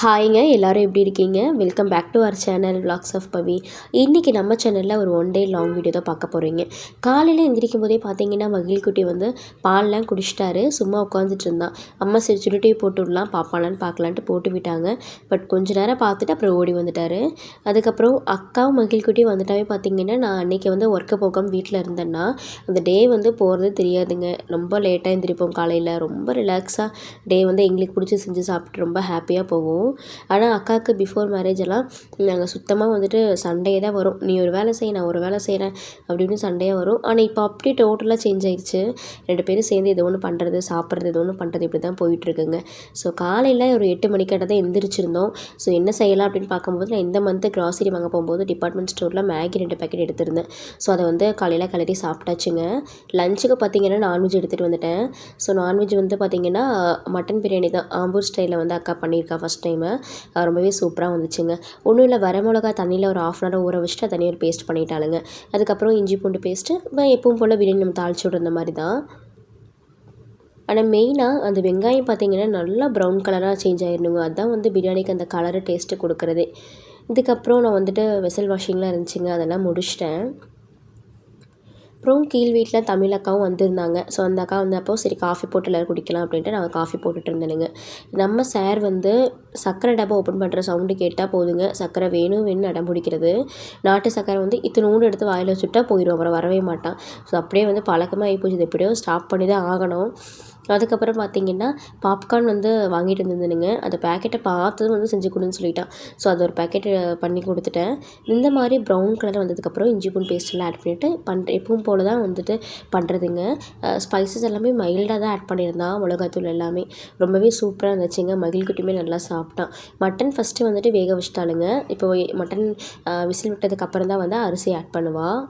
ஹாய்ங்க எல்லாரும் எப்படி இருக்கீங்க? Welcome back to our channel vlogs of Pavi இன்றைக்கி நம்ம சேனலில் ஒரு ஒன் டே லாங் வீடியோ தான் பார்க்க போகிறீங்க காலையில் எந்திரிக்கும் போதே பார்த்தீங்கன்னா மகிழ்குட்டி வந்து பால்லாம் குடிச்சிட்டாரு. சும்மா உட்காந்துட்டு இருந்தான். அம்மா சரி சுருட்டி போட்டு விடலாம் பாப்பாலான்னு பார்க்கலான்ட்டு போட்டு விட்டாங்க. பட் கொஞ்ச நேரம் பார்த்துட்டு அப்புறம் ஓடி வந்துட்டார். அதுக்கப்புறம் அக்காவும் மகிழ்குட்டி வந்துட்டாவே பார்த்தீங்கன்னா நான் அன்றைக்கி வந்து ஒர்க்கு போகாமல் வீட்டில் இருந்தேன்னா அந்த டே வந்து போகிறது தெரியாதுங்க. ரொம்ப லேட்டாக எந்திரிப்போம் காலையில். ரொம்ப ரிலாக்ஸாக டே வந்து எங்களுக்கு பிடிச்சி செஞ்சு சாப்பிட்டு ரொம்ப ஹாப்பியாக போவோம். ஆனால் அக்காவுக்கு பிஃபோர் மேரேஜ் எல்லாம் நாங்கள் சுத்தமாக வந்துட்டு சண்டையே தான் வரும். நீ ஒரு வேலை செய் நான் ஒரு வேலை செய்கிறேன் அப்படின்னு சண்டையாக வரும். ஆனால் இப்போ அப்படி டோட்டலாக சேஞ்ச் ஆயிடுச்சு. ரெண்டு பேரும் சேர்ந்து ஏதோ ஒன்று பண்ணுறது சாப்பிட்றது இது ஒன்று பண்ணுறது இப்படி தான் போயிட்டுருக்குங்க. ஸோ காலையில் ஒரு எட்டு மணிக்கிட்ட தான் எந்திரிச்சிருந்தோம். ஸோ என்ன செய்யலாம் அப்படின்னு பார்க்கும்போது நான் இந்த மந்த்து கிராசரி வாங்க போகும்போது டிபார்ட்மெண்ட் ஸ்டோரில் மேகி ரெண்டு பேக்கெட் எடுத்திருந்தேன். ஸோ அதை வந்து காலையில் கிளறி சாப்பிட்டாச்சுங்க. லஞ்சுக்கு பார்த்தீங்கன்னா நான்வெஜ் எடுத்துகிட்டு வந்துட்டேன். ஸோ நான்வெஜ் வந்து பார்த்தீங்கன்னா மட்டன் பிரியாணி தான். ஆம்பூர் ஸ்டைலில் வந்து அக்கா பண்ணியிருக்கா ஃபஸ்ட் டைம் ரொம்பவே சூப்பராக வந்துச்சுங்க. ஒன்றும் இல்லை வரமிளகா தண்ணியில் ஒரு ஆஃப் அன் ஹவர் ஊற வச்சுட்டு அதை தனியாக ஒரு பேஸ்ட் பண்ணிட்டாலுங்க அதுக்கப்புறம் இஞ்சி பூண்டு பேஸ்ட்டு எப்பவும் போல் பிரியாணி நம்ம தாளிச்சு விடுற மாதிரி தான். ஆனால் மெயினாக அந்த வெங்காயம் பார்த்திங்கன்னா நல்லா ப்ரௌன் கலராக சேஞ்ச் ஆயிடணுங்க அதுதான் வந்து பிரியாணிக்கு அந்த கலரு டேஸ்ட்டு கொடுக்குறதே. இதுக்கப்புறம் நான் வந்துட்டு வெசல் வாஷிங்லாம் இருந்துச்சுங்க. அதெல்லாம் முடிச்சிட்டேன். அப்புறம் கீழ் வீட்டில் தமிழ் அக்காவும் வந்திருந்தாங்க. ஸோ அந்த அக்கா வந்தப்போ சரி காஃபி போட்டு எல்லோரும் குடிக்கலாம் அப்படின்ட்டு நாங்கள் காஃபி போட்டுட்டு இருந்தேனுங்க. நம்ம சார் வந்து சர்க்கரை டப்பா ஓப்பன் பண்ணுற சவுண்டு கேட்டால் போதுங்க. சர்க்கரை வேணும் வேணும்னு அடம் பிடிக்கிறது. நாட்டு சர்க்கரை வந்து இத்தினூண்டு எடுத்து வாயில் வச்சுட்டா போயிடும் அப்புறம் வரவே மாட்டான். ஸோ அப்படியே வந்து பழக்கமாக ஆகி போச்சு எப்படியோ ஸ்டாப் பண்ணி தான் ஆகணும். அதுக்கப்புறம் பார்த்தீங்கன்னா பாப்கார்ன் வந்து வாங்கிட்டு இருந்ததுனுங்க அந்த பேக்கெட்டை பார்த்ததும் வந்து செஞ்சு கொடுன்னு சொல்லிட்டான். ஸோ அது ஒரு பேக்கெட்டு பண்ணி கொடுத்துட்டேன். இந்த மாதிரி ப்ரௌன் கலர் வந்ததுக்கப்புறம் இஞ்சி பூண்டு பேஸ்ட்டெல்லாம் ஆட் பண்ணிவிட்டு பண்ணுற எப்பவும் போல் தான் வந்துட்டு பண்ணுறதுங்க ஸ்பைசஸ் எல்லாமே மைல்டாக தான் ஆட் பண்ணியிருந்தான் மிளகாத்தூள் எல்லாமே. ரொம்பவே சூப்பராக இருந்துச்சுங்க. மகிழ்குட்டியுமே நல்லா சாப்பிட்டான். மட்டன் ஃபஸ்ட்டு வந்துட்டு வேக வச்சுட்டாளுங்க. இப்போ மட்டன் விசில் விட்டதுக்கப்புறம் தான் வந்து அரிசி ஆட் பண்ணுவாள்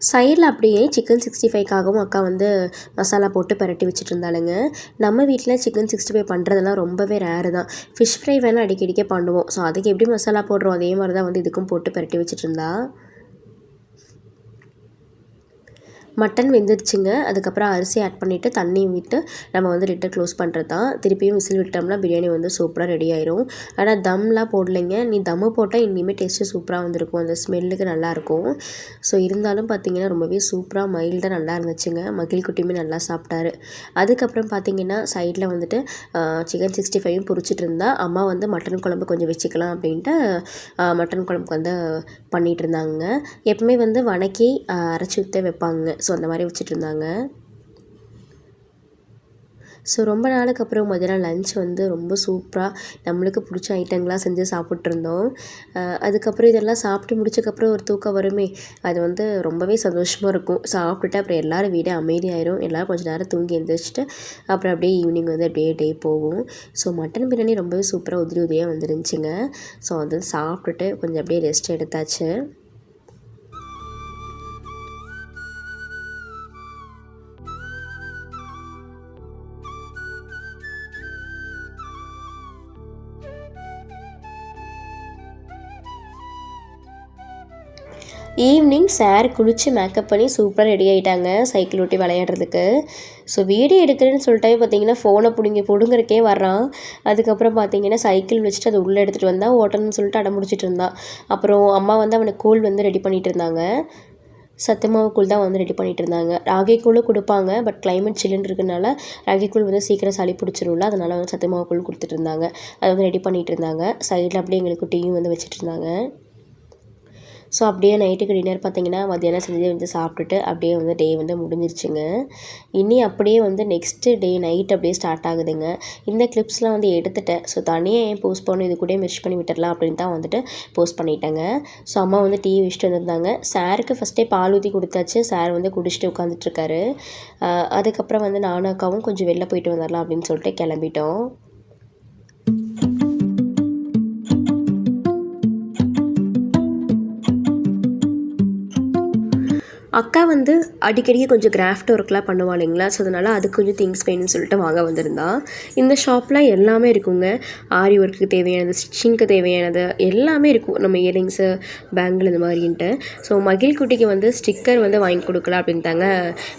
சைடில் அப்படியே சிக்கன் சிக்ஸ்டி ஃபைவ்க்காகவும் அக்கா வந்து மசாலா போட்டு பரட்டி வச்சுட்டு இருந்தாலுங்க நம்ம வீட்டில் சிக்கன் சிக்ஸ்டி ஃபைவ் பண்ணுறதெல்லாம் ரொம்பவே ரேரு தான். ஃபிஷ் ஃப்ரை வேணால் அடிக்கடிக்கே பண்ணுவோம். ஸோ அதுக்கு எப்படி மசாலா போடுறோம்? அதே மாதிரி தான் வந்து இதுக்கும் போட்டு பரட்டி வச்சுட்டு இருந்தா மட்டன் வெந்துருச்சுங்க அதுக்கப்புறம் அரிசி ஆட் பண்ணிவிட்டு தண்ணி விட்டு நம்ம வந்து லிட்டர் க்ளோஸ் பண்ணுறது தான் திருப்பியும் விசில் விட்டோம்னா பிரியாணி வந்து சூப்பராக ரெடி ஆயிரும். ஆனால் தம்லாம் போடலைங்க. நீ தம்மு போட்டால் இனிமேல் டேஸ்ட்டு சூப்பராக வந்திருக்கும். அந்த ஸ்மெல்லுக்கு நல்லாயிருக்கும் ஸோ இருந்தாலும் பார்த்தீங்கன்னா ரொம்பவே சூப்பராக மைல்டாக நல்லா இருந்துச்சுங்க. மகிழ் குட்டியுமே நல்லா சாப்பிட்டாரு. அதுக்கப்புறம் பார்த்தீங்கன்னா சைடில் வந்துட்டு சிக்கன் சிக்ஸ்டி ஃபைவும் பொரிச்சிட்டு இருந்தா அம்மா வந்து மட்டன் குழம்பு கொஞ்சம் வச்சுக்கலாம் அப்படின்ட்டு மட்டன் குழம்புக்கு வந்து பண்ணிகிட்டு இருந்தாங்க எப்பவுமே வந்து வணக்கி அரைச்சி ஊற்ற வைப்பாங்க. ஸோ அந்த மாதிரி வச்சுட்டு இருந்தாங்க ஸோ ரொம்ப நாளுக்கு அப்புறம் மதியம் லஞ்ச் வந்து ரொம்ப சூப்பராக நம்மளுக்கு பிடிச்ச ஐட்டங்களாக செஞ்சு சாப்பிட்ருந்தோம் அதுக்கப்புறம் இதெல்லாம் சாப்பிட்டு முடிச்சக்கப்புறம் ஒரு தூக்கம் வருமே அது வந்து ரொம்பவே சந்தோஷமாக இருக்கும். சாப்பிட்டுட்டு அப்புறம் எல்லோரும் வீடே அமைதியாயிரும். எல்லோரும் கொஞ்சம் நேரம் தூங்கி எழுந்திரிச்சிட்டு அப்புறம் அப்படியே ஈவினிங் வந்து அப்படியே டே போகும். ஸோ மட்டன் பிரியாணி ரொம்பவே சூப்பராக உதிரி உதிரியாக வந்துருந்துச்சுங்க. ஸோ அது சாப்பிட்டுட்டு கொஞ்சம் அப்படியே ரெஸ்ட் எடுத்தாச்சு. ஈவினிங் சார் குளித்து மேக்கப் பண்ணி சூப்பராக ரெடி ஆகிட்டாங்க சைக்கிள் ஓட்டி விளையாடுறதுக்கு. ஸோ வீடியோ எடுக்கிறேன்னு சொல்லிட்டே பார்த்தீங்கன்னா ஃபோனை பிடுங்கி பிடுங்குறக்கே வர்றான். அதுக்கப்புறம் பார்த்தீங்கன்னா சைக்கிள் வச்சுட்டு அதை உள்ளே எடுத்துகிட்டு வந்தால் ஓட்டணும்னு சொல்லிட்டு அடம் இருந்தான். அப்புறம் அம்மா வந்து அவனை கூழ் வந்து ரெடி பண்ணிகிட்டு இருந்தாங்க. சத்துமாவு தான் வந்து ரெடி பண்ணிகிட்டு இருந்தாங்க. ராகி கூழும் கொடுப்பாங்க பட் கிளைமேட் சில்லுன்னு இருக்கனால ராகி கூழ் வந்து சீக்கிரம் சளி பிடிச்சிரும்ல அதனால் வந்து சத்துமாவு கொடுத்துட்டு இருந்தாங்க. அதை வந்து ரெடி பண்ணிகிட்டு இருந்தாங்க. சைடில் அப்படியே எங்களுக்கு டீயும் வந்து வச்சுட்டு இருந்தாங்க. ஸோ அப்படியே நைட்டுக்கு டின்னர் பார்த்திங்கன்னா மத்தியானம் செஞ்சு வந்து சாப்பிட்டுட்டு அப்படியே வந்து டே வந்து முடிஞ்சிருச்சுங்க. இனி அப்படியே வந்து நெக்ஸ்ட்டு டே நைட் அப்படியே ஸ்டார்ட் ஆகுதுங்க. இந்த கிளிப்ஸ்லாம் வந்து எடுத்துட்டேன். ஸோ தனியாக ஏன் போஸ்ட் பண்ணி இது கூட மிஸ் பண்ணி விட்டுடலாம் அப்படின்னு தான் வந்துட்டு போஸ்ட் பண்ணிட்டேங்க. ஸோ அம்மா வந்து டீ வச்சுட்டு வந்திருந்தாங்க. சாருக்கு ஃபஸ்ட்டே பால் ஊற்றி கொடுத்தாச்சு. சார் வந்து குடிச்சிட்டு உட்காந்துட்ருக்காரு அதுக்கப்புறம் வந்து நானும் அக்காவும் கொஞ்சம் வெளில போயிட்டு வந்துடலாம் அப்படின்னு சொல்லிட்டு கிளம்பிட்டோம். அக்கா வந்து அடிக்கடி கொஞ்சம் கிராஃப்ட் ஒர்க்லாம் பண்ணுவா இல்லைங்களா? ஸோ அதனால் அதுக்கு கொஞ்சம் திங்ஸ் வேணும்னு சொல்லிட்டு வாங்க வந்திருந்தா. இந்த ஷாப்பில் எல்லாமே இருக்குங்க. ஆரி ஒர்க்குக்கு தேவையானது ஸ்டிச்சிங்க்கு தேவையானது எல்லாமே இருக்கும். நம்ம இயரிங்ஸு பேங்கிள் இந்த மாதிரின்ட்டு. ஸோ மகிழ் குட்டிக்கு வந்து ஸ்டிக்கர் வந்து வாங்கி கொடுக்கலாம் அப்படின்னு தாங்க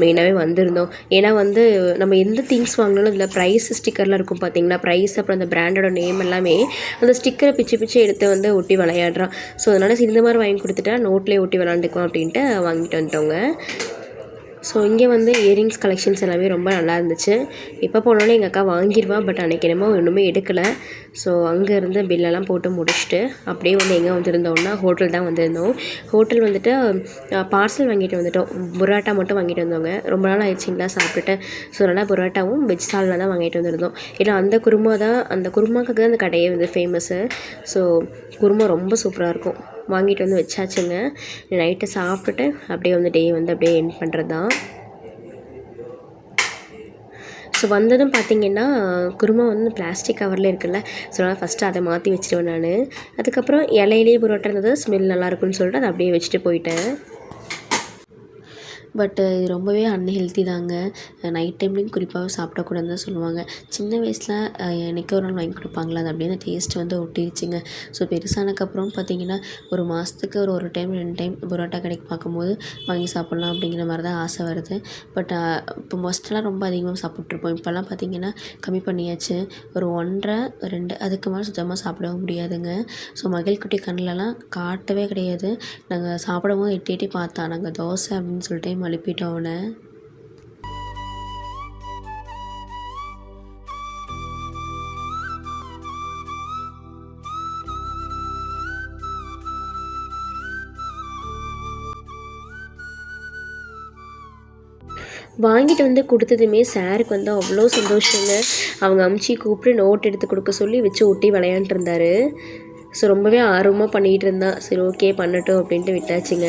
மெயினாகவே வந்திருந்தோம். ஏன்னா வந்து நம்ம எந்த திங்ஸ் வாங்கினாலும் இதில் ப்ரைஸ் ஸ்டிக்கர்லாம் இருக்கும் பார்த்தீங்கன்னா ப்ரைஸ் அப்புறம் அந்த பிராண்டோட நேம் எல்லாமே அந்த ஸ்டிக்கரை பிச்சு பிச்சு எடுத்து வந்து ஒட்டி விளையாடுறான் ஸோ அதனால் சரி இந்த மாதிரி வாங்கி கொடுத்துட்டா நோட்லேயே ஒட்டி விளாண்டுக்குவோம் அப்படின்ட்டு வாங்கிட்டு வந்துட்டோங்க. ஸோ இங்கே வந்து இயரிங்ஸ் கலெக்ஷன்ஸ் எல்லாமே ரொம்ப நல்லா இருந்துச்சு. இப்போ போனாலும் எங்கள் அக்கா வாங்கிடுவா பட் அன்றைக்கி என்னமோ ஒன்றுமே எடுக்கலை. ஸோ அங்கேருந்து பில்லெல்லாம் போட்டு முடிச்சுட்டு அப்படியே வந்து எங்கே வந்துருந்தோம்னா ஹோட்டல் தான் வந்திருந்தோம். ஹோட்டல் வந்துட்டு பார்சல் வாங்கிட்டு வந்துட்டோம். புரோட்டா மட்டும் வாங்கிட்டு வந்தோங்க. ரொம்ப நாள் ஆயிடுச்சிங்களா சாப்பிட்டுட்டு. ஸோ நல்லா புரோட்டாவும் வெஜ் சால்னா தான் வாங்கிட்டு வந்திருந்தோம். ஏன்னா அந்த குருமா தான் அந்த குருமாக்காக தான் அந்த கடையே வந்து ஃபேமஸ்ஸு ஸோ குருமா ரொம்ப சூப்பராக இருக்கும். வாங்கிட்டு வந்து வச்சாச்சுங்க. நைட்டு சாப்பிட்டுட்டு அப்படியே வந்து டே வந்து அப்படியே என் பண்ணுறது தான் ஸோ வந்ததும் பார்த்திங்கன்னா குருமா வந்து பிளாஸ்டிக் கவரில் இருக்குல்ல ஸோ அதனால் ஃபஸ்ட்டு அதை மாற்றி வச்சுருவேன் நான். அதுக்கப்புறம் இலையிலேயே புரோட்டா இருந்தது ஸ்மெல் நல்லாயிருக்குன்னு சொல்லிட்டு அதை அப்படியே வச்சுட்டு போயிட்டேன். பட்டு இது ரொம்பவே அன்ஹெல்த்தி தாங்க. நைட் டைம்லேயும் குறிப்பாக சாப்பிடக்கூடாதுன்னு தான் சொல்லுவாங்க. சின்ன வயசில் என்னைக்கோ ஒரு நாள் வாங்கி கொடுப்பாங்களா அது அப்படியே அந்த டேஸ்ட் வந்து ஒட்டிடுச்சுங்க ஸோ பெருசானதுக்கப்புறம் பார்த்திங்கன்னா ஒரு மாதத்துக்கு ஒரு ஒரு டைம் ரெண்டு டைம் பரோட்டா கடைக்கு பார்க்கும்போது வாங்கி சாப்பிட்லாம் அப்படிங்கிற மாதிரி தான் ஆசை வருது. பட் இப்போ மோஸ்ட்லாம் ரொம்ப அதிகமாக சாப்பிட்ருப்போம் இப்போல்லாம் பார்த்திங்கன்னா கம்மி பண்ணியாச்சு. ஒரு ஒன்றரை ரெண்டு அதுக்கு மேலே சுத்தமாக சாப்பிடவும் முடியாதுங்க. ஸோ மகிழ்குட்டி கண்ணிலலாம் காட்டவே கிடையாது. நாங்கள் சாப்பிடும்போது எட்டி எட்டி பார்த்தா நாங்கள் தோசை அப்படின்னு சொல்லிட்டு எழுப்பிட்டோம் அவனை. வாங்கிட்டு வந்து கொடுத்ததுமே சாருக்கு வந்து அவ்வளோ சந்தோஷங்க. அவங்க அமுச்சி கூப்பிட்டு நோட் எடுத்து கொடுக்க சொல்லி வச்சு ஒட்டி விளையாண்டுருந்தாரு ஸோ ரொம்பவே ஆர்வமாக பண்ணிகிட்டு இருந்தான் சரி ஓகே பண்ணட்டும் அப்படின்ட்டு விட்டாச்சுங்க.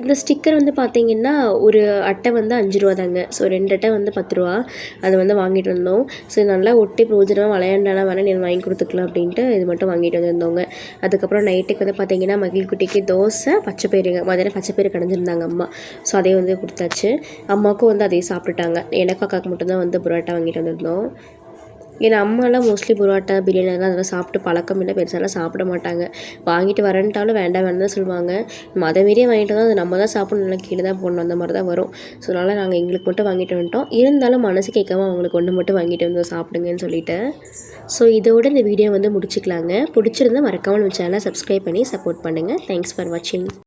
இந்த ஸ்டிக்கர் வந்து பார்த்திங்கன்னா ஒரு அட்டை வந்து அஞ்சு ரூபா தாங்க. ஸோ ரெண்டு அட்டை வந்து பத்து ரூபா. அதை வந்து வாங்கிட்டு வந்தோம். ஸோ நல்லா ஒட்டி பிரோஜனமாக விளையாண்டானா வேணால் நீங்கள் வாங்கி கொடுத்துக்கலாம் அப்படின்ட்டு இது மட்டும் வாங்கிட்டு வந்திருந்தோங்க. அதுக்கப்புறம் நைட்டுக்கு வந்து பார்த்திங்கன்னா மகிழ் குட்டிக்கு தோசை பச்சைப்பயிறுங்க மதியானம் பச்சை கடைஞ்சிருந்தாங்க அம்மா. ஸோ அதே வந்து கொடுத்தாச்சு. அம்மாவுக்கும் வந்து அதையும் சாப்பிட்டுட்டாங்க. எனக்கு அக்காவுக்கு மட்டும்தான் வந்து புரோட்டா வாங்கிட்டு வந்திருந்தோம். ஏன்னா அம்மாலாம் மோஸ்ட்லி புரோட்டா பிரியாணி அதெல்லாம் சாப்பிட்டு பழக்கம் இல்லை. பெருசாலாம் சாப்பிட மாட்டாங்க. வாங்கிட்டு வரேன்ட்டாலும் வேண்டாம் வேண்டாம் தான் சொல்லுவாங்க. மத மீறியே வாங்கிட்டு வந்தால் அது நம்ம தான் சாப்பிடணும். கீழே தான் போடணும். அந்த மாதிரி தான் வரும். ஸோ அதனால் நாங்கள் எங்களுக்கு மட்டும் வாங்கிட்டு வந்துட்டோம். இருந்தாலும் மனசு கேட்காம அவங்களுக்கு ஒன்று மட்டும் வாங்கிட்டு வந்து சாப்பிடுங்கன்னு சொல்லிட்டு. ஸோ இதோட இந்த வீடியோ வந்து முடிச்சுக்கலாங்க. பிடிச்சிருந்தா மறக்காமல் நம்ம சேனலை சப்ஸ்கிரைப் பண்ணி சப்போர்ட் பண்ணுங்கள் தேங்க்ஸ் ஃபார் வாட்சிங்